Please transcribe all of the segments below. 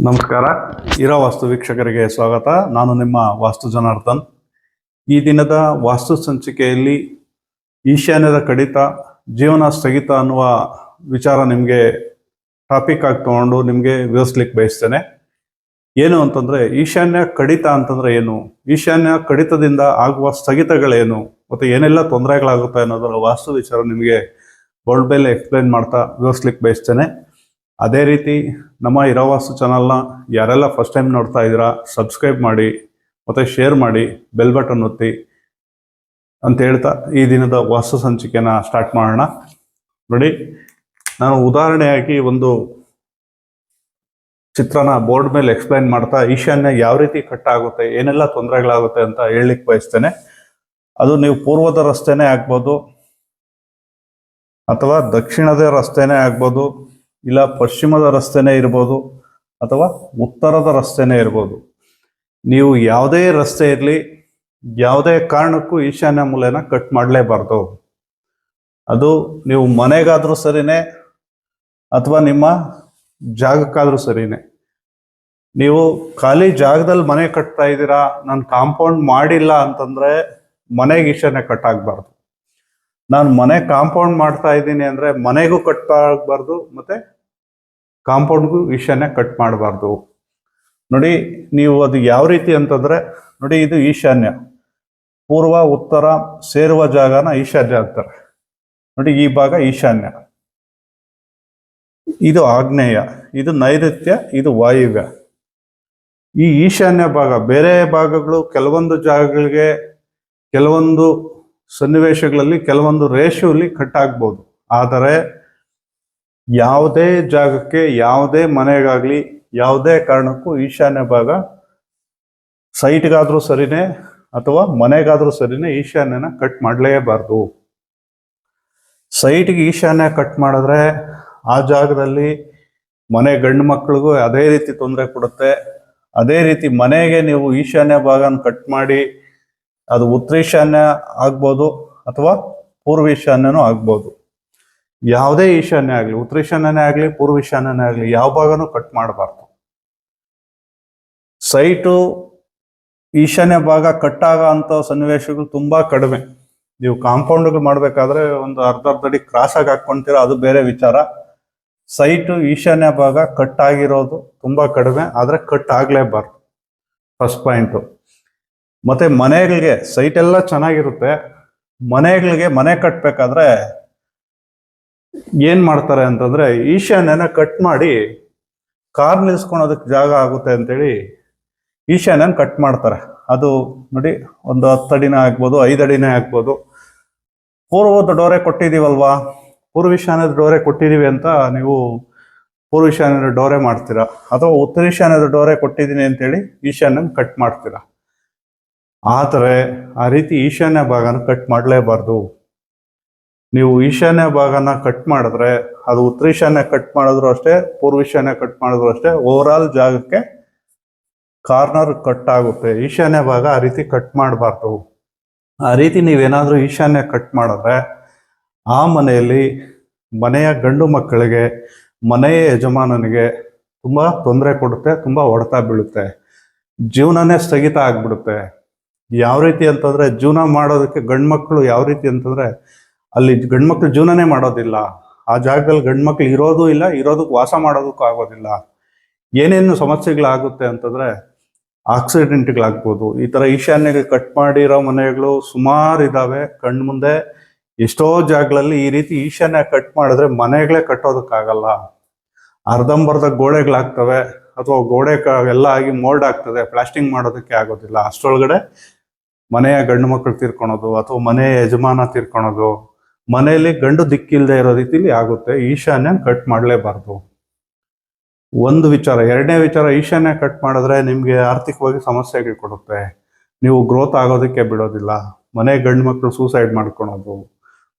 ನಮಸ್ಕಾರ. ಇರೋ ವಾಸ್ತು ವೀಕ್ಷಕರಿಗೆ ಸ್ವಾಗತ. ನಾನು ನಿಮ್ಮ ವಾಸ್ತು ಜನಾರ್ದನ್. ಈ ದಿನದ ವಾಸ್ತು ಸಂಚಿಕೆಯಲ್ಲಿ ಈಶಾನ್ಯದ ಕಡಿತ, ಜೀವನ ಸ್ಥಗಿತ ಅನ್ನುವ ವಿಚಾರ ನಿಮಗೆ ಟಾಪಿಕ್ ಆಗಿ ತಗೊಂಡು ನಿಮಗೆ ವಿವರಿಸ್ಲಿಕ್ಕೆ ಬಯಸ್ತೇನೆ. ಏನು ಅಂತಂದ್ರೆ, ಈಶಾನ್ಯ ಕಡಿತ ಅಂತಂದ್ರೆ ಏನು? ಈಶಾನ್ಯ ಕಡಿತದಿಂದ ಆಗುವ ಸ್ಥಗಿತಗಳೇನು? ಮತ್ತು ಏನೆಲ್ಲ ತೊಂದರೆಗಳಾಗುತ್ತೆ ಅನ್ನೋದರ ವಾಸ್ತು ವಿಚಾರ ನಿಮಗೆ ಬೋರ್ಡ್ ಮೇಲೆ ಎಕ್ಸ್ಪ್ಲೈನ್ ಮಾಡ್ತಾ ವಿವರಿಸ್ಲಿಕ್ಕೆ ಬಯಸ್ತೇನೆ. ಅದೇ ರೀತಿ ನಮ್ಮ ಇರೋವಾಸ್ತು ಚಾನಲ್ನ ಯಾರೆಲ್ಲ ಫಸ್ಟ್ ಟೈಮ್ ನೋಡ್ತಾ ಇದ್ದೀರಾ ಸಬ್ಸ್ಕ್ರೈಬ್ ಮಾಡಿ, ಮತ್ತು ಶೇರ್ ಮಾಡಿ ಬೆಲ್ ಬಟನ್ ಒತ್ತಿ ಅಂತ ಹೇಳ್ತಾ ಈ ದಿನದ ವಾಸ್ತು ಸಂಚಿಕೆನ ಸ್ಟಾರ್ಟ್ ಮಾಡೋಣ. ನೋಡಿ, ನಾನು ಉದಾಹರಣೆಯಾಗಿ ಒಂದು ಚಿತ್ರನ ಬೋರ್ಡ್ ಮೇಲೆ ಎಕ್ಸ್ಪ್ಲೈನ್ ಮಾಡ್ತಾ, ಈಶಾನ್ಯ ಯಾವ ರೀತಿ ಕಟ್ ಆಗುತ್ತೆ, ಏನೆಲ್ಲ ತೊಂದರೆಗಳಾಗುತ್ತೆ ಅಂತ ಹೇಳಲಿಕ್ಕೆ ಬಯಸ್ತೇನೆ. ಅದು ನೀವು ಪೂರ್ವದ ರಸ್ತೆನೇ ಆಗ್ಬೋದು, ಅಥವಾ ದಕ್ಷಿಣದ ರಸ್ತೆನೇ ಆಗ್ಬೋದು ಇಲ್ಲ ಪಶ್ಚಿಮದ ರಸ್ತೆನೇ ಇರ್ಬೋದು ಅಥವಾ ಉತ್ತರದ ರಸ್ತೆನೇ ಇರ್ಬೋದು. ನೀವು ಯಾವುದೇ ರಸ್ತೆ ಇರಲಿ, ಯಾವುದೇ ಕಾರಣಕ್ಕೂ ಈಶಾನ್ಯ ಮೂಲೆನ ಕಟ್ ಮಾಡಲೇಬಾರ್ದು. ಅದು ನೀವು ಮನೆಗಾದರೂ ಸರಿನೇ ಅಥವಾ ನಿಮ್ಮ ಜಾಗಕ್ಕಾದರೂ ಸರಿನೇ. ನೀವು ಖಾಲಿ ಜಾಗದಲ್ಲಿ ಮನೆ ಕಟ್ತಾ ಇದ್ದೀರಾ, ನಾನು ಕಾಂಪೌಂಡ್ ಮಾಡಿಲ್ಲ ಅಂತಂದರೆ ಮನೆಗೆ ಈಶಾನ್ಯ ಕಟ್ ಆಗಬಾರ್ದು. ನಾನು ಮನೆ ಕಾಂಪೌಂಡ್ ಮಾಡ್ತಾ ಇದ್ದೀನಿ ಅಂದರೆ ಮನೆಗೂ ಕಟ್ ಆಗಬಾರ್ದು, ಮತ್ತೆ ಕಾಂಪೌಂಡ್ಗೂ ಈಶಾನ್ಯ ಕಟ್ ಮಾಡಬಾರ್ದು. ನೋಡಿ, ನೀವು ಅದು ಯಾವ ರೀತಿ ಅಂತಂದರೆ, ನೋಡಿ ಇದು ಈಶಾನ್ಯ. ಪೂರ್ವ, ಉತ್ತರ ಸೇರುವ ಜಾಗನ ಈಶಾನ್ಯ ಅಂತಾರೆ. ನೋಡಿ, ಈ ಭಾಗ ಈಶಾನ್ಯ. ಇದು ಆಗ್ನೇಯ, ಇದು ನೈಋತ್ಯ, ಇದು ವಾಯುವ್ಯ. ಈ ಈಶಾನ್ಯ ಭಾಗ, ಬೇರೆ ಭಾಗಗಳು ಕೆಲವೊಂದು ಜಾಗಗಳಿಗೆ, ಕೆಲವೊಂದು ಸನ್ನಿವೇಶಗಳಲ್ಲಿ, ಕೆಲವೊಂದು ರೇಷಲ್ಲಿ ಕಟ್ ಆಗ್ಬೋದು. ಆದರೆ ಯಾವುದೇ ಜಾಗಕ್ಕೆ, ಯಾವುದೇ ಮನೆಗಾಗ್ಲಿ, ಯಾವುದೇ ಕಾರಣಕ್ಕೂ ಈಶಾನ್ಯ ಭಾಗ ಸೈಟ್ಗಾದ್ರೂ ಸರಿನೇ ಅಥವಾ ಮನೆಗಾದ್ರೂ ಸರಿನೇ ಈಶಾನ್ಯನ ಕಟ್ ಮಾಡಲೇಬಾರ್ದು. ಸೈಟ್ಗೆ ಈಶಾನ್ಯ ಕಟ್ ಮಾಡಿದ್ರೆ ಆ ಜಾಗದಲ್ಲಿ ಮನೆ ಗಂಡು ಮಕ್ಕಳಿಗೂ ಅದೇ ರೀತಿ ತೊಂದರೆ ಕೊಡುತ್ತೆ. ಅದೇ ರೀತಿ ಮನೆಗೆ ನೀವು ಈಶಾನ್ಯ ಭಾಗನ ಕಟ್ ಮಾಡಿ, ಅದು ಉತ್ತರ ಈಶಾನ್ಯ ಆಗ್ಬೋದು ಅಥವಾ ಪೂರ್ವ ಈಶಾನ್ಯನೂ ಆಗ್ಬೋದು. ಯಾವುದೇ ಈಶಾನ್ಯ ಆಗಲಿ, ಉತ್ತರ ಈಶಾನ್ಯನೇ ಆಗಲಿ, ಪೂರ್ವ ಈಶಾನ್ಯನೇ ಆಗಲಿ, ಯಾವ ಭಾಗನೂ ಕಟ್ ಮಾಡಬಾರ್ದು. ಸೈಟು ಈಶಾನ್ಯ ಭಾಗ ಕಟ್ ಅಂಥ ಸನ್ನಿವೇಶಗಳು ತುಂಬಾ ಕಡಿಮೆ. ನೀವು ಕಾಂಪೌಂಡ್ಗಳು ಮಾಡಬೇಕಾದ್ರೆ ಒಂದು ಅರ್ಧ ಅರ್ಧ ಅಡಿ ಕ್ರಾಸ್ ಆಗಿ ಹಾಕ್ಕೊಂತೀರ, ಅದು ಬೇರೆ ವಿಚಾರ. ಸೈಟು ಈಶಾನ್ಯ ಭಾಗ ಕಟ್ ಆಗಿರೋದು ತುಂಬಾ ಕಡಿಮೆ, ಆದರೆ ಕಟ್ ಆಗಲೇಬಾರ್ದು. ಫಸ್ಟ್ ಪಾಯಿಂಟು ಮತ್ತೆ ಮನೆಗಳಿಗೆ ಸೈಟ್ ಎಲ್ಲ ಚೆನ್ನಾಗಿರುತ್ತೆ. ಮನೆಗಳಿಗೆ ಮನೆ ಕಟ್ಟಬೇಕಾದ್ರೆ ಏನ್ ಮಾಡ್ತಾರೆ ಅಂತಂದ್ರೆ ಈಶಾನ್ಯನ ಕಟ್ ಮಾಡಿ ಕಾರ್ ನಿಲ್ಸ್ಕೊಳೋದಕ್ಕೆ ಜಾಗ ಆಗುತ್ತೆ ಅಂತೇಳಿ ಈಶಾನ್ಯನ ಕಟ್ ಮಾಡ್ತಾರೆ. ಅದು ನೋಡಿ, ಒಂದು ಹತ್ತು ಅಡಿನೇ ಆಗ್ಬೋದು, ಐದು ಅಡಿನೇ ಆಗ್ಬೋದು. ಪೂರ್ವದ ಡೋರೆ ಕೊಟ್ಟಿದೀವಲ್ವಾ? ಪೂರ್ವ ಈಶಾನ್ಯದ ಡೋರೆ ಕೊಟ್ಟಿದೀವಿ ಅಂತ ನೀವು ಪೂರ್ವ ಈಶಾನ್ಯದ ಡೋರೆ ಮಾಡ್ತೀರಾ? ಅಥವಾ ಉತ್ತರ ಈಶಾನ್ಯದ ಡೋರೆ ಕೊಟ್ಟಿದ್ದೀನಿ ಅಂತೇಳಿ ಈಶಾನ್ಯನ ಕಟ್ ಮಾಡ್ತೀರಾ? ಆದರೆ ಆ ರೀತಿ ಈಶಾನ್ಯ ಭಾಗನ ಕಟ್ ಮಾಡಲೇಬಾರ್ದು. ನೀವು ಈಶಾನ್ಯ ಭಾಗನ ಕಟ್ ಮಾಡಿದ್ರೆ, ಅದು ಉತ್ತರ ಈಶಾನ್ಯ ಕಟ್ ಮಾಡಿದ್ರು ಅಷ್ಟೇ, ಪೂರ್ವ ಈಶಾನ್ಯ ಕಟ್ ಮಾಡಿದ್ರು ಅಷ್ಟೇ ಓವರ್ ಜಾಗಕ್ಕೆ ಕಾರ್ನರ್ ಕಟ್ ಆಗುತ್ತೆ. ಈಶಾನ್ಯ ಭಾಗ ಆ ರೀತಿ ಕಟ್ ಮಾಡಬಾರ್ದು. ಆ ರೀತಿ ನೀವೇನಾದರೂ ಈಶಾನ್ಯ ಕಟ್ ಮಾಡಿದ್ರೆ, ಆ ಮನೆಯಲ್ಲಿ ಮನೆಯ ಗಂಡು ಮಕ್ಕಳಿಗೆ, ಮನೆಯ ಯಜಮಾನನಿಗೆ ತುಂಬ ತೊಂದರೆ ಕೊಡುತ್ತೆ, ತುಂಬ ಹೊಡೆತ ಬೀಳುತ್ತೆ. ಜೀವನನೇ ಸ್ಥಗಿತ ಆಗ್ಬಿಡುತ್ತೆ. ಯಾವ ರೀತಿ ಅಂತಂದ್ರೆ, ಜೀವನ ಮಾಡೋದಕ್ಕೆ ಗಂಡು ಮಕ್ಕಳು ಯಾವ ರೀತಿ ಅಂತಂದ್ರೆ ಅಲ್ಲಿ ಗಂಡು ಮಕ್ಳು ಜೀವನನೇ ಮಾಡೋದಿಲ್ಲ. ಆ ಜಾಗದಲ್ಲಿ ಗಂಡು ಮಕ್ಳು ಇರೋದು ಇಲ್ಲ, ಇರೋದಕ್ಕೆ ವಾಸ ಮಾಡೋದಕ್ಕೂ ಆಗೋದಿಲ್ಲ. ಏನೇನು ಸಮಸ್ಯೆಗಳಾಗುತ್ತೆ ಅಂತಂದ್ರೆ ಆಕ್ಸಿಡೆಂಟ್ಗಳಾಗ್ಬೋದು. ಈ ತರ ಈಶಾನ್ಯಗೆ ಕಟ್ ಮಾಡಿರೋ ಮನೆಗಳು ಸುಮಾರು ಇದ್ದಾವೆ ಕಣ್ಣು ಮುಂದೆ ಎಷ್ಟೋ ಜಾಗಗಳಲ್ಲಿ ಈ ರೀತಿ ಈಶಾನ್ಯ ಕಟ್ ಮಾಡಿದ್ರೆ ಮನೆಗಳೇ ಕಟ್ಟೋದಕ್ಕಾಗಲ್ಲ. ಅರ್ಧಂಬರ್ಧ ಗೋಡೆಗಳಾಗ್ತವೆ ಅಥವಾ ಗೋಡೆ ಕ ಎಲ್ಲ ಆಗಿ ಮೋಲ್ಡ್ ಆಗ್ತದೆ, ಪ್ಲಾಸ್ಟಿಂಗ್ ಮಾಡೋದಕ್ಕೆ ಆಗೋದಿಲ್ಲ. ಅಷ್ಟರೊಳಗಡೆ ಮನೆಯ ಗಂಡು ಮಕ್ಕಳು ತೀರ್ಕೊಳೋದು ಅಥವಾ ಮನೆಯ ಯಜಮಾನ ತೀರ್ಕೊಳೋದು. ಮನೆಯಲ್ಲಿ ಗಂಡು ದಿಕ್ಕಿಲ್ದೆ ಇರೋ ರೀತಿಲಿ ಆಗುತ್ತೆ. ಈಶಾನ್ಯ ಕಟ್ ಮಾಡಲೇಬಾರ್ದು. ಒಂದು ವಿಚಾರ, ಎರಡನೇ ವಿಚಾರ, ಈಶಾನ್ಯ ಕಟ್ ಮಾಡಿದ್ರೆ ನಿಮಗೆ ಆರ್ಥಿಕವಾಗಿ ಸಮಸ್ಯೆಗಳು ಕೊಡುತ್ತೆ. ನೀವು ಗ್ರೋತ್ ಆಗೋದಕ್ಕೆ ಬಿಡೋದಿಲ್ಲ. ಮನೆ ಗಂಡು ಮಕ್ಕಳು ಸೂಸೈಡ್ ಮಾಡ್ಕೊಳೋದು.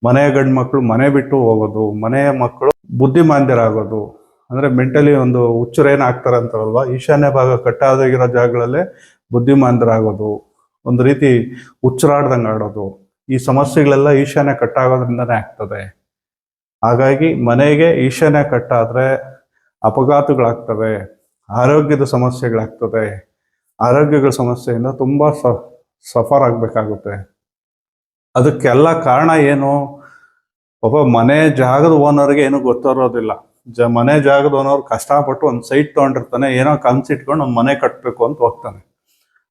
ಮನೆ ಗಂಡು ಮಕ್ಕಳು ಮನೆ ಬಿಟ್ಟು ಹೋಗೋದು. ಮನೆಯ ಮಕ್ಕಳು ಬುದ್ಧಿಮಾಂದ್ಯರಾಗೋದು. ಅಂದರೆ ಮೆಂಟಲಿ ಒಂದು ಹುಚ್ಚರೇನು ಆಗ್ತಾರೆ ಅಂತಾರಲ್ವ? ಈಶಾನ್ಯ ಭಾಗ ಕಟ್ಟಾದಾಗಿರೋ ಜಾಗಗಳಲ್ಲೇ ಬುದ್ಧಿಮಾಂದ್ಯರಾಗೋದು. ಒಂದು ರೀತಿ ಹುಚ್ಚರಾಡ್ದಂಗೆ ಆಡೋದು ಈ ಸಮಸ್ಯೆಗಳೆಲ್ಲ ಈಶಾನ್ಯ ಕಟ್ಟಾಗೋದ್ರಿಂದನೇ ಆಗ್ತದೆ. ಹಾಗಾಗಿ ಮನೆಗೆ ಈಶಾನ್ಯ ಕಟ್ಟಾದ್ರೆ ಅಪಘಾತಗಳಾಗ್ತವೆ, ಆರೋಗ್ಯದ ಸಮಸ್ಯೆಗಳಾಗ್ತದೆ, ಆರೋಗ್ಯಗಳ ಸಮಸ್ಯೆಯಿಂದ ತುಂಬ ಸಫರ್ ಆಗಬೇಕಾಗುತ್ತೆ. ಅದಕ್ಕೆಲ್ಲ ಕಾರಣ ಏನು? ಒಬ್ಬ ಮನೆ ಜಾಗದ ಓನರ್ಗೆ ಏನು ಗೊತ್ತಿರೋದಿಲ್ಲ ಜ, ಮನೆ ಜಾಗದ ಓನರ್ ಕಷ್ಟಪಟ್ಟು ಒಂದು ಸೈಟ್ ತೊಗೊಂಡಿರ್ತಾನೆ, ಏನೋ ಕನ್ಸಿಟ್ಕೊಂಡು ಒಂದು ಮನೆ ಕಟ್ಟಬೇಕು ಅಂತ ಹೋಗ್ತಾನೆ.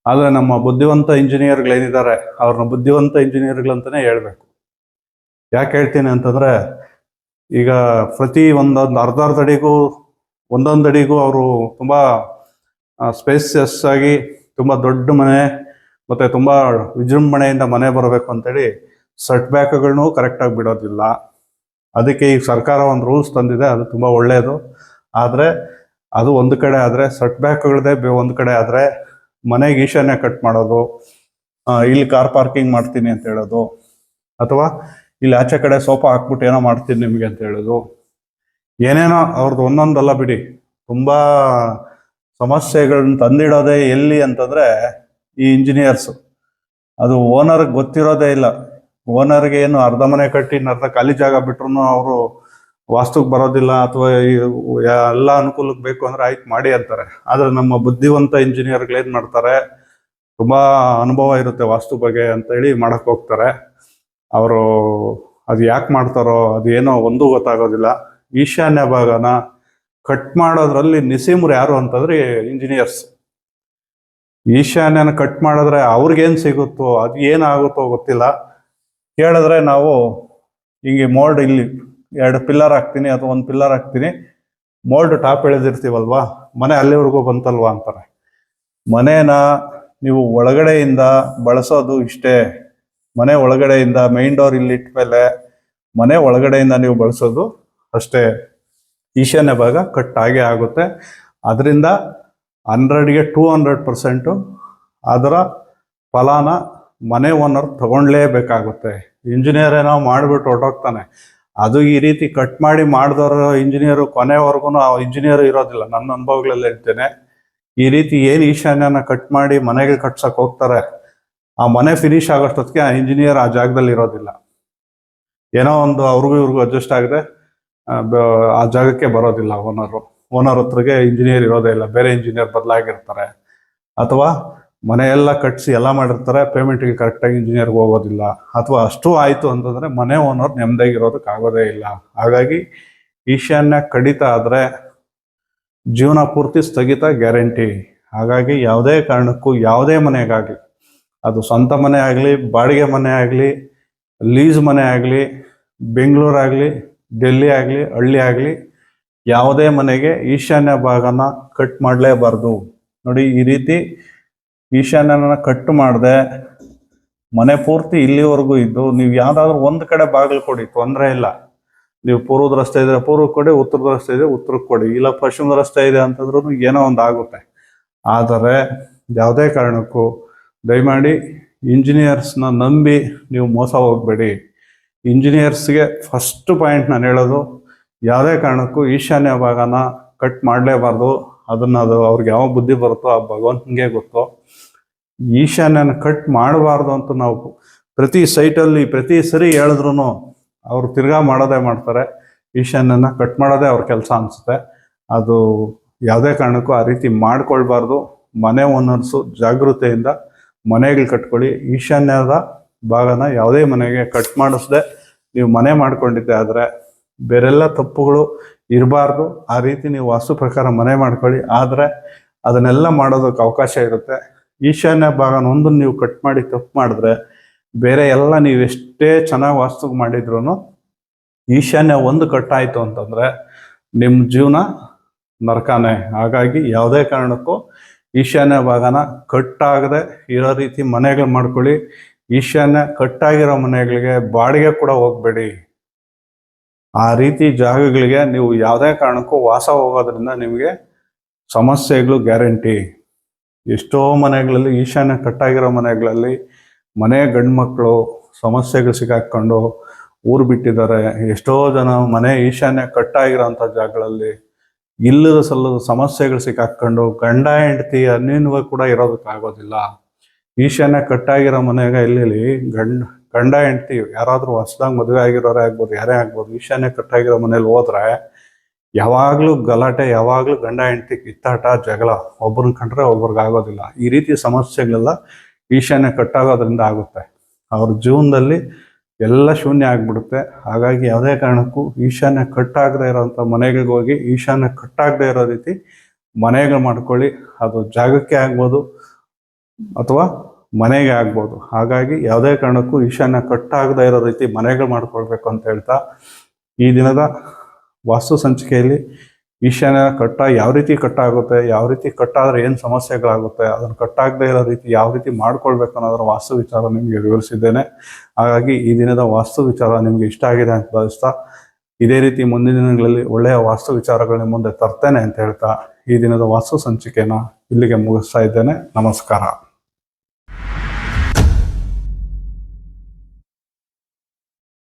ಆದರೆ ನಮ್ಮ ಬುದ್ಧಿವಂತ ಇಂಜಿನಿಯರ್ಗಳೇನಿದ್ದಾರೆ ಅವ್ರನ್ನ ಬುದ್ಧಿವಂತ ಇಂಜಿನಿಯರ್ಗಳಂತಲೇ ಹೇಳಬೇಕು. ಯಾಕೆ ಹೇಳ್ತೀನಿ ಅಂತಂದರೆ, ಈಗ ಪ್ರತಿ ಒಂದೊಂದು ಅರ್ಧ ಅರ್ಧ ಅಡಿಗೂ, ಒಂದೊಂದು ಅಡಿಗೂ ಅವರು ತುಂಬ ಸ್ಪೇಸಿಯಸ್ ಆಗಿ ತುಂಬ ದೊಡ್ಡ ಮನೆ ಮತ್ತು ತುಂಬ ವಿಜೃಂಭಣೆಯಿಂದ ಮನೆ ಬರಬೇಕು ಅಂತೇಳಿ ಸೆಟ್ ಕರೆಕ್ಟಾಗಿ ಬಿಡೋದಿಲ್ಲ. ಅದಕ್ಕೆ ಈಗ ಸರ್ಕಾರ ಒಂದು ರೂಲ್ಸ್ ತಂದಿದೆ, ಅದು ತುಂಬ ಒಳ್ಳೆಯದು ಆದರೆ, ಅದು ಒಂದು ಕಡೆ ಆದರೆ ಸೆಟ್ ಬ್ಯಾಕ್ಗಳದೇ ಒಂದು ಕಡೆ ಆದರೆ ಮನೆಗೆ ಈಶಾನ್ಯ ಕಟ್ ಮಾಡೋದು ಇಲ್ಲಿ ಕಾರ್ ಪಾರ್ಕಿಂಗ್ ಮಾಡ್ತೀನಿ ಅಂತ ಹೇಳೋದು, ಅಥವಾ ಇಲ್ಲಿ ಆಚೆ ಕಡೆ ಸೋಫಾ ಹಾಕ್ಬಿಟ್ಟು ಏನೋ ಮಾಡ್ತೀನಿ ನಿಮಗೆ ಅಂತ ಹೇಳೋದು. ಏನೇನೋ ಅವ್ರದ್ದು ಒಂದೊಂದಲ್ಲ ಬಿಡಿ. ತುಂಬಾ ಸಮಸ್ಯೆಗಳನ್ನ ತಂದಿಡೋದೇ ಎಲ್ಲಿ ಅಂತಂದ್ರೆ ಈ ಇಂಜಿನಿಯರ್ಸ್ ಅದು ಓನರ್ಗೆ ಗೊತ್ತಿರೋದೇ ಇಲ್ಲ. ಓನರ್ಗೆ ಏನು ಅರ್ಧ ಮನೆ ಕಟ್ಟಿ ಅರ್ಧ ಖಾಲಿ ಜಾಗ ಬಿಟ್ರು ಅವರು ವಾಸ್ತುಕ್ ಬರೋದಿಲ್ಲ ಅಥವಾ ಎಲ್ಲ ಅನುಕೂಲಕ್ಕೆ ಬೇಕು ಅಂದ್ರೆ ಆಯ್ತು ಮಾಡಿ ಅಂತಾರೆ. ಆದ್ರೆ ನಮ್ಮ ಬುದ್ಧಿವಂತ ಇಂಜಿನಿಯರ್ಗಳು ಏನ್ ಮಾಡ್ತಾರೆ? ತುಂಬಾ ಅನುಭವ ಇರುತ್ತೆ ವಾಸ್ತು ಬಗ್ಗೆ ಅಂತ ಹೇಳಿ ಮಾಡಕ್ ಹೋಗ್ತಾರೆ. ಅವರು ಅದು ಯಾಕೆ ಮಾಡ್ತಾರೋ ಏನೋ ಒಂದು ಗೊತ್ತಾಗೋದಿಲ್ಲ. ಈಶಾನ್ಯ ಭಾಗನ ಕಟ್ ಮಾಡೋದ್ರಲ್ಲಿ ನಿಸೀಮ್ರು ಯಾರು ಅಂತಂದ್ರೆ ಇಂಜಿನಿಯರ್ಸ್. ಈಶಾನ್ಯನ ಕಟ್ ಮಾಡಿದ್ರೆ ಅವ್ರಿಗೇನ್ ಸಿಗುತ್ತೋ, ಅದು ಏನಾಗುತ್ತೋ ಗೊತ್ತಿಲ್ಲ. ಕೇಳಿದ್ರೆ ನಾವು ಹಿಂಗೆ ಮೋಲ್ಡ್ ಇಲ್ಲಿ ಎರಡು ಪಿಲ್ಲರ್ ಹಾಕ್ತೀನಿ ಅಥವಾ ಒಂದು ಪಿಲ್ಲರ್ ಹಾಕ್ತೀನಿ. ಮೋಲ್ಡ್ ಟಾಪ್ ಎಳೆದಿರ್ತೀವಲ್ವಾ? ಮನೆ ಅಲ್ಲಿವರೆಗೂ ಬಂತಲ್ವಾ ಅಂತಾರೆ. ಮನೇನ ನೀವು ಒಳಗಡೆಯಿಂದ ಬಳಸೋದು ಇಷ್ಟೇ. ಮನೆ ಒಳಗಡೆಯಿಂದ ಮೈನ್ ಡೋರ್ ಇಲ್ಲಿ ಇಟ್ಮೇಲೆ ಮನೆ ಒಳಗಡೆಯಿಂದ ನೀವು ಬಳಸೋದು ಅಷ್ಟೇ. ಈಶಾನ್ಯ ಭಾಗ ಕಟ್ ಆಗೇ ಆಗುತ್ತೆ. ಅದರಿಂದ ಹಂಡ್ರೆಡ್ಗೆ ಟೂ ಹಂಡ್ರೆಡ್ ಪರ್ಸೆಂಟು ಅದರ ಫಲಾನ ಮನೆ ಓನರ್ ತಗೊಳ್ಲೇಬೇಕಾಗುತ್ತೆ ಇಂಜಿನಿಯರ್ ಏನೋ ಮಾಡಿಬಿಟ್ಟು ಹೊರಟೋಗ್ತಾನೆ. ಅದು ಈ ರೀತಿ ಕಟ್ ಮಾಡಿ ಮಾಡಿದವರು ಇಂಜಿನಿಯರು ಕೊನೆವರೆಗೂ ಆ ಇಂಜಿನಿಯರ್ ಇರೋದಿಲ್ಲ. ನನ್ನ ಅನುಭವಗಳಲ್ಲಿ ಹೇಳ್ತೇನೆ ಈ ರೀತಿ ಏನು ಈಶಾನ್ಯನ ಕಟ್ ಮಾಡಿ ಮನೆಗೆ ಕಟ್ಸಕ್ ಹೋಗ್ತಾರೆ, ಆ ಮನೆ ಫಿನಿಶ್ ಆಗೋಷ್ಟೊತ್ತಿಗೆ ಆ ಇಂಜಿನಿಯರ್ ಆ ಜಾಗದಲ್ಲಿ ಇರೋದಿಲ್ಲ. ಏನೋ ಒಂದು ಅವ್ರಿಗೂ ಇವ್ರಿಗೂ ಅಡ್ಜಸ್ಟ್ ಆಗದೆ, ಆ ಜಾಗಕ್ಕೆ ಬರೋದಿಲ್ಲ ಓನರು ಓನರ್ ಹತ್ರಗೆ ಇಂಜಿನಿಯರ್ ಇರೋದೇ ಇಲ್ಲ, ಬೇರೆ ಇಂಜಿನಿಯರ್ ಬದಲಾಗಿರ್ತಾರೆ. ಅಥವಾ ಮನೆಯೆಲ್ಲ ಕಟ್ಸಿ ಎಲ್ಲ ಮಾಡಿರ್ತಾರೆ ಪೇಮೆಂಟಿಗೆ ಕರೆಕ್ಟಾಗಿ ಇಂಜಿನಿಯರ್ಗೆ ಹೋಗೋದಿಲ್ಲ. ಅಥವಾ ಅಷ್ಟು ಆಯಿತು ಅಂತಂದ್ರೆ ಮನೆ ಓನರ್ ನೆಮ್ಮದಿಯಾಗಿರೋದಕ್ಕೆ ಆಗೋದೇ ಇಲ್ಲ. ಹಾಗಾಗಿ ಈಶಾನ್ಯ ಕಡಿತ ಆದರೆ ಜೀವನ ಪೂರ್ತಿ ಸ್ಥಗಿತ ಗ್ಯಾರಂಟಿ ಹಾಗಾಗಿ ಯಾವುದೇ ಕಾರಣಕ್ಕೂ ಯಾವುದೇ ಮನೆಗಾಗಲಿ, ಅದು ಸ್ವಂತ ಮನೆ ಆಗಲಿ, ಬಾಡಿಗೆ ಮನೆ ಆಗಲಿ ಲೀಸ್ ಮನೆ ಆಗಲಿ ಬೆಂಗಳೂರಾಗಲಿ ಡೆಲ್ಲಿ ಆಗಲಿ, ಹಳ್ಳಿ ಆಗಲಿ, ಯಾವುದೇ ಮನೆಗೆ ಈಶಾನ್ಯ ಭಾಗನ ಕಟ್ ಮಾಡಲೇಬಾರ್ದು. ನೋಡಿ ಈ ರೀತಿ ಈಶಾನ್ಯನ ಕಟ್ ಮಾಡದೆ, ಮನೆ ಪೂರ್ತಿ ಇಲ್ಲಿವರೆಗೂ ಇದ್ದು, ನೀವು ಯಾವ್ದಾದ್ರು ಒಂದು ಕಡೆ ಬಾಗಿಲು ಕೊಡಿ, ತೊಂದರೆ ಇಲ್ಲ. ನೀವು ಪೂರ್ವದ ರಸ್ತೆ ಇದ್ರೆ ಪೂರ್ವ ಕೊಡಿ, ಉತ್ತರದ ರಸ್ತೆ ಇದೆ ಉತ್ತರಕ್ಕೆ ಕೊಡಿ. ಇಲ್ಲ ಪಶ್ಚಿಮದ ರಸ್ತೆ ಇದೆ ಅಂತಂದ್ರೂ ಏನೋ ಒಂದು ಆಗುತ್ತೆ. ಆದರೆ ಯಾವುದೇ ಕಾರಣಕ್ಕೂ ದಯಮಾಡಿ ಇಂಜಿನಿಯರ್ಸ್ನ ನಂಬಿ ನೀವು ಮೋಸ ಹೋಗಬೇಡಿ. ಇಂಜಿನಿಯರ್ಸ್ಗೆ ಫಸ್ಟ್ ಪಾಯಿಂಟ್ ನಾನು ಹೇಳೋದು, ಯಾವುದೇ ಕಾರಣಕ್ಕೂ ಈಶಾನ್ಯ ಭಾಗನ ಕಟ್ ಮಾಡಲೇಬಾರ್ದು. ಅದನ್ನ ಅದು ಅವ್ರಿಗೆ ಯಾವ ಬುದ್ಧಿ ಬರುತ್ತೋ ಆ ಭಗವಂತನಿಗೆ ಗೊತ್ತು. ಈಶಾನ್ಯನ ಕಟ್ ಮಾಡಬಾರ್ದು ಅಂತ ನಾವು ಪ್ರತಿ ಸೈಟಲ್ಲಿ ಪ್ರತಿ ಸರಿ ಹೇಳಿದ್ರು ಅವ್ರು ತಿರ್ಗಾ ಮಾಡೋದೇ ಮಾಡ್ತಾರೆ. ಈಶಾನ್ಯನ ಕಟ್ ಮಾಡೋದೇ ಅವ್ರ ಕೆಲಸ ಅನಿಸುತ್ತೆ. ಅದು ಯಾವುದೇ ಕಾರಣಕ್ಕೂ ಆ ರೀತಿ ಮಾಡ್ಕೊಳ್ಬಾರ್ದು. ಮನೆ ಓನರ್ಸು ಜಾಗೃತೆಯಿಂದ ಮನೆಗಳು ಕಟ್ಕೊಳ್ಳಿ. ಈಶಾನ್ಯದ ಭಾಗನ ಯಾವುದೇ ಮನೆಗೆ ಕಟ್ ಮಾಡಿಸದೆ ನೀವು ಮನೆ ಮಾಡ್ಕೊಂಡಿದ್ದೆ ಆದರೆ ಬೇರೆಲ್ಲ ತಪ್ಪುಗಳು ಇರಬಾರ್ದು. ಆ ರೀತಿ ನೀವು ವಾಸ್ತು ಪ್ರಕಾರ ಮನೆ ಮಾಡ್ಕೊಳ್ಳಿ. ಆದರೆ ಅದನ್ನೆಲ್ಲ ಮಾಡೋದಕ್ಕೆ ಅವಕಾಶ ಇರುತ್ತೆ. ಈಶಾನ್ಯ ಭಾಗನ ಒಂದನ್ನು ನೀವು ಕಟ್ ಮಾಡಿ ತಪ್ಪು ಮಾಡಿದ್ರೆ ಬೇರೆ ಎಲ್ಲ ನೀವು ಎಷ್ಟೇ ಚೆನ್ನಾಗಿ ವಾಸ್ತು ಮಾಡಿದ್ರು ಈಶಾನ್ಯ ಒಂದು ಕಟ್ಟಾಯಿತು ಅಂತಂದರೆ ನಿಮ್ಮ ಜೀವನ ನರಕಾನೆ. ಹಾಗಾಗಿ ಯಾವುದೇ ಕಾರಣಕ್ಕೂ ಈಶಾನ್ಯ ಭಾಗನ ಕಟ್ಟಾಗದೆ ಇರೋ ರೀತಿ ಮನೆಗಳು ಮಾಡ್ಕೊಳ್ಳಿ. ಈಶಾನ್ಯ ಕಟ್ಟಾಗಿರೋ ಮನೆಗಳಿಗೆ ಬಾಡಿಗೆ ಕೂಡ ಹೋಗ್ಬೇಡಿ. ಆ ರೀತಿ ಜಾಗಗಳಿಗೆ ನೀವು ಯಾವುದೇ ಕಾರಣಕ್ಕೂ ವಾಸ ಹೋಗೋದ್ರಿಂದ ನಿಮಗೆ ಸಮಸ್ಯೆಗಳು ಗ್ಯಾರಂಟಿ. ಎಷ್ಟೋ ಮನೆಗಳಲ್ಲಿ, ಈಶಾನ್ಯ ಕಟ್ಟಾಗಿರೋ ಮನೆಗಳಲ್ಲಿ ಮನೆ ಗಂಡು ಮಕ್ಕಳು ಸಮಸ್ಯೆಗಳು ಸಿಕ್ಕಾಕ್ಕೊಂಡು ಊರು ಬಿಟ್ಟಿದ್ದಾರೆ. ಎಷ್ಟೋ ಜನ ಮನೆ ಈಶಾನ್ಯ ಕಟ್ಟಾಗಿರೋಂಥ ಜಾಗಗಳಲ್ಲಿ ಇಲ್ಲದ ಸಲ್ಲದ ಸಮಸ್ಯೆಗಳು ಸಿಕ್ಕಾಕ್ಕೊಂಡು ಗಂಡ, ಹೆಂಡತಿ ಅನ್ನಿನ್ವ ಕೂಡ ಇರೋದಕ್ಕಾಗೋದಿಲ್ಲ. ಈಶಾನ್ಯ ಕಟ್ಟಾಗಿರೋ ಮನೆಗೆ ಇಲ್ಲಿ ಗಂಡ ಗಂಡ ಹೆಂಡತಿ ಯಾರಾದರೂ ಹೊಸದಾಗಿ ಮದುವೆ ಆಗಿರೋರೇ ಆಗ್ಬೋದು, ಯಾರೇ ಆಗ್ಬೋದು, ಈಶಾನ್ಯ ಕಟ್ಟಾಗಿರೋ ಮನೇಲಿ ಹೋದ್ರೆ ಯಾವಾಗಲೂ ಗಲಾಟೆ, ಯಾವಾಗಲೂ ಗಂಡ ಹೆಂಡತಿ ಕಿತ್ತಾಟ, ಜಗಳ ಒಬ್ಬರನ್ನ ಕಂಡ್ರೆ ಒಬ್ರಿಗೆ ಆಗೋದಿಲ್ಲ. ಈ ರೀತಿ ಸಮಸ್ಯೆಗಳೆಲ್ಲ ಈಶಾನ್ಯ ಕಟ್ಟಾಗೋದ್ರಿಂದ ಆಗುತ್ತೆ. ಅವ್ರ ಜೀವನದಲ್ಲಿ ಎಲ್ಲ ಶೂನ್ಯ ಆಗ್ಬಿಡುತ್ತೆ. ಹಾಗಾಗಿ ಯಾವುದೇ ಕಾರಣಕ್ಕೂ ಈಶಾನ್ಯ ಕಟ್ಟಾಗದೇ ಇರೋಂಥ ಮನೆಗಳಿಗೆ ಹೋಗಿ ಈಶಾನ್ಯ ಕಟ್ಟಾಗದೇ ಇರೋ ರೀತಿ ಮನೆಗಳು ಮಾಡ್ಕೊಳ್ಳಿ. ಅದು ಜಾಗಕ್ಕೆ ಆಗ್ಬೋದು ಅಥವಾ ಮನೆಗೆ ಆಗ್ಬೋದು. ಹಾಗಾಗಿ ಯಾವುದೇ ಕಾರಣಕ್ಕೂ ಈಶಾನ್ಯ ಕಟ್ಟಾಗದೇ ಇರೋ ರೀತಿ ಮನೆಗಳು ಮಾಡ್ಕೊಳ್ಬೇಕು ಅಂತ ಹೇಳ್ತಾ ಈ ದಿನದ ವಾಸ್ತು ಸಂಚಿಕೆಯಲ್ಲಿ ಈಶಾನ್ಯ ಕಟ್ಟ ಯಾವ ರೀತಿ ಕಟ್ಟಾಗುತ್ತೆ, ಯಾವ ರೀತಿ ಕಟ್ಟಾದರೆ ಏನು ಸಮಸ್ಯೆಗಳಾಗುತ್ತೆ, ಅದನ್ನು ಕಟ್ಟಾಗದೇ ಇರೋ ರೀತಿ ಯಾವ ರೀತಿ ಮಾಡ್ಕೊಳ್ಬೇಕು ಅನ್ನೋದರ ವಾಸ್ತು ವಿಚಾರ ನಿಮಗೆ ವಿವರಿಸಿದ್ದೇನೆ. ಹಾಗಾಗಿ ಈ ದಿನದ ವಾಸ್ತು ವಿಚಾರ ನಿಮಗೆ ಇಷ್ಟ ಆಗಿದೆ ಅಂತ ಭಾವಿಸ್ತಾ ಇದೇ ರೀತಿ ಮುಂದಿನ ದಿನಗಳಲ್ಲಿ ಒಳ್ಳೆಯ ವಾಸ್ತು ವಿಚಾರಗಳನ್ನ ಮುಂದೆ ತರ್ತೇನೆ ಅಂತ ಹೇಳ್ತಾ ಈ ದಿನದ ವಾಸ್ತು ಸಂಚಿಕೆನ ಇಲ್ಲಿಗೆ ಮುಗಿಸ್ತಾ ಇದ್ದೇನೆ. ನಮಸ್ಕಾರ.